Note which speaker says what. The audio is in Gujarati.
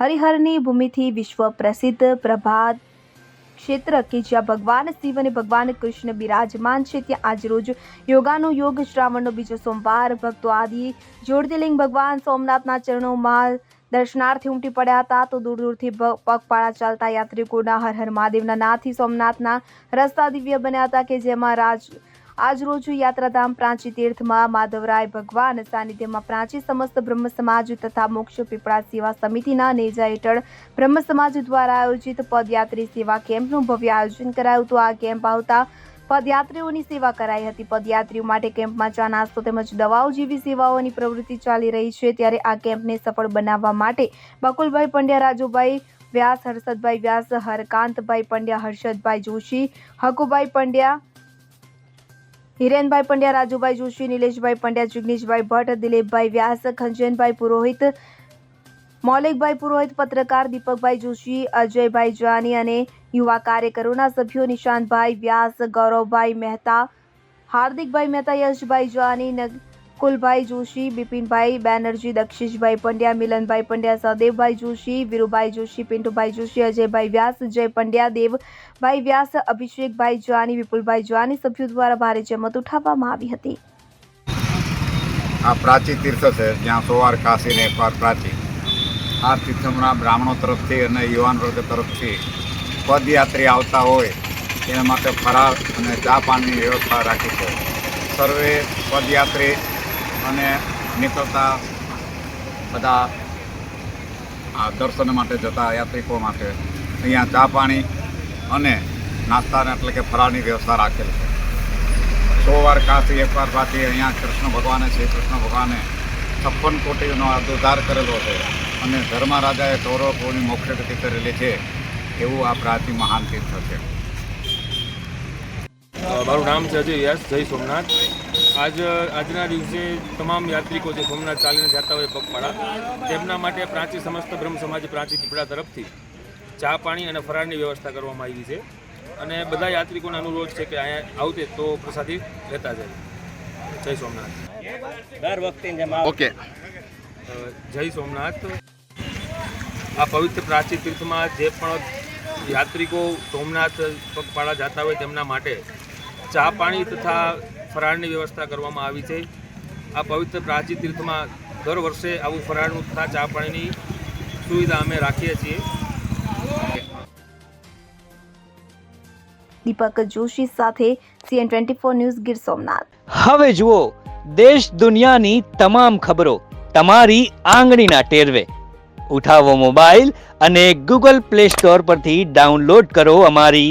Speaker 1: હરિહરની ભૂમિથી વિશ્વ પ્રસિદ્ધ પ્રભાત ક્ષેત્ર કે જ્યાં ભગવાન શિવ અને ભગવાન કૃષ્ણ બિરાજમાન છે, ત્યાં આજરોજ યોગાનો યોગ, શ્રાવણનો બીજો સોમવાર, ભક્તો આદિ જ્યોતિર્લિંગ ભગવાન સોમનાથના ચરણોમાં દર્શનાર્થી ઉમટી પડ્યા હતા, તો દૂર દૂરથી પગપાળા ચાલતા યાત્રિકોના હર હર મહાદેવના નાથી સોમનાથના રસ્તા દિવ્ય બન્યા હતા કે જેમાં રાજ આજરોજ યાત્રાધામ પ્રાંચી તીર્થમાં માધવરાય ભગવાન સાનિધ્યમાં પ્રાંચી સમસ્ત બ્રહ્મ સમાજ તથા મોક્ષ પીપળા સેવા સમિતિના નેજા હેઠળ બ્રહ્મ સમાજ દ્વારા આયોજિત પદયાત્રી સેવા કેમ્પનું ભવ્ય આયોજન કરાયું હતું. આ કેમ્પ આવતા પદયાત્રીઓની સેવા કરાઈ હતી. પદયાત્રીઓ માટે કેમ્પમાં ચા નાસ્તો તેમજ દવાઓ જેવી સેવાઓની પ્રવૃત્તિ ચાલી રહી છે. ત્યારે આ કેમ્પને સફળ બનાવવા માટે બકુલભાઈ પંડ્યા, રાજુભાઈ વ્યાસ, હર્ષદભાઈ વ્યાસ, હરકાંતભાઈ પંડ્યા, હર્ષદભાઈ જોશી, હકુભાઈ પંડ્યા હિરેનભાઈ પંડ્યા, રાજુભાઈ જોશી, નિલેશભાઈ પંડ્યા, જિગ્નેશભાઈ ભટ્ટ, દિલીપભાઈ વ્યાસ, ખંજનભાઈ પુરોહિત, મૌલિકભાઈ પુરોહિત, પત્રકાર દીપકભાઈ જોશી, અજયભાઈ જાની અને યુવા કાર્યકરોના સભ્યો નિશાંતભાઈ વ્યાસ, ગૌરવભાઈ મહેતા, હાર્દિકભાઈ મહેતા, યશભાઈ જાની નકુલભાઈ જોશી, બિપિનભાઈ બેનર્જી, દક્ષિશભાઈ પંડ્યા, મિલનભાઈ પંડ્યા સહદેવભાઈ જોશી, વીરુભાઈ જોશી, પિન્ટુભાઈ જોશી, અજયભાઈ વ્યાસ, જય પંડ્યા, દેવભાઈ વ્યાસ, અભિષેકભાઈ જાની વિપુલભાઈ જાની સભ્યો દ્વારા ભારે જમત ઉઠાવવામાં આવી હતી.
Speaker 2: આ પ્રાચી તીર્થ છે, જ્યાં સોવાર કાશી ને એકવાર પ્રાચી. આ તીર્થમાં બ્રાહ્મણો તરફથી અને યુવાન વર્ગ તરફથી પદયાત્રી આવતા હોય તેના માટે ફરાર અને ચા પાણીની વ્યવસ્થા રાખી છે. સર્વે પદયાત્રી અને નીકળતા બધા આ દર્શન માટે જતા યાત્રિકો માટે અહીંયા ચા પાણી અને નાસ્તાને એટલે કે ફરાળની વ્યવસ્થા રાખેલ છે. સો વાર કાશી એકવાર પાછી અહીંયા કૃષ્ણ ભગવાને, શ્રી કૃષ્ણ ભગવાને છપ્પન કોટીનો ઉદ્ધાર કરેલો છે અને ધર્મા રાજાએ કૌરવોની મોક્ષ ગતિ કરેલી છે એવું આ પ્રાચીન મહાન તીર્થ છે.
Speaker 3: મારું નામ છે અજય વ્યાસ જય સોમનાથ. આજ આજના દિવસે તમામ યાત્રિકો જે સોમનાથ ચાલીને જતા હોય પગપાળા તેમના માટે પ્રાચી સમસ્ત બ્રહ્મ સમાજ પ્રાચી પીપળા તરફથી ચા પાણી અને ફરાળની વ્યવસ્થા કરવામાં આવી છે. અને બધા યાત્રિકોને અનુરોધ છે કે અહીંયા આવતે તો પ્રસાદી લેતા જાય. જય સોમનાથ.
Speaker 4: દર વખતે જેમ
Speaker 2: ઓકે.
Speaker 3: જય સોમનાથ. આ પવિત્ર પ્રાચી તીર્થમાં જે પણ યાત્રિકો સોમનાથ પગપાળા જતા હોય તેમના માટે ચા પાણી તથા ફરાળની વ્યવસ્થા કરવામાં આવી છે. આ પવિત્ર પ્રાચી તીર્થમાં દર વર્ષે આવું ફરાળનું તથા ચા પાણીની સુવિધા અમે રાખીએ છીએ.
Speaker 1: દીપક જોશી સાથે CN twenty four news Gir Somnath.
Speaker 5: હવે જુઓ દેશ દુનિયાની તમામ ખબરો તમારી આંગળીના ટેરવે. ઉઠાવો મોબાઈલ અને ગૂગલ પ્લે સ્ટોર પરથી ડાઉનલોડ કરો અમારી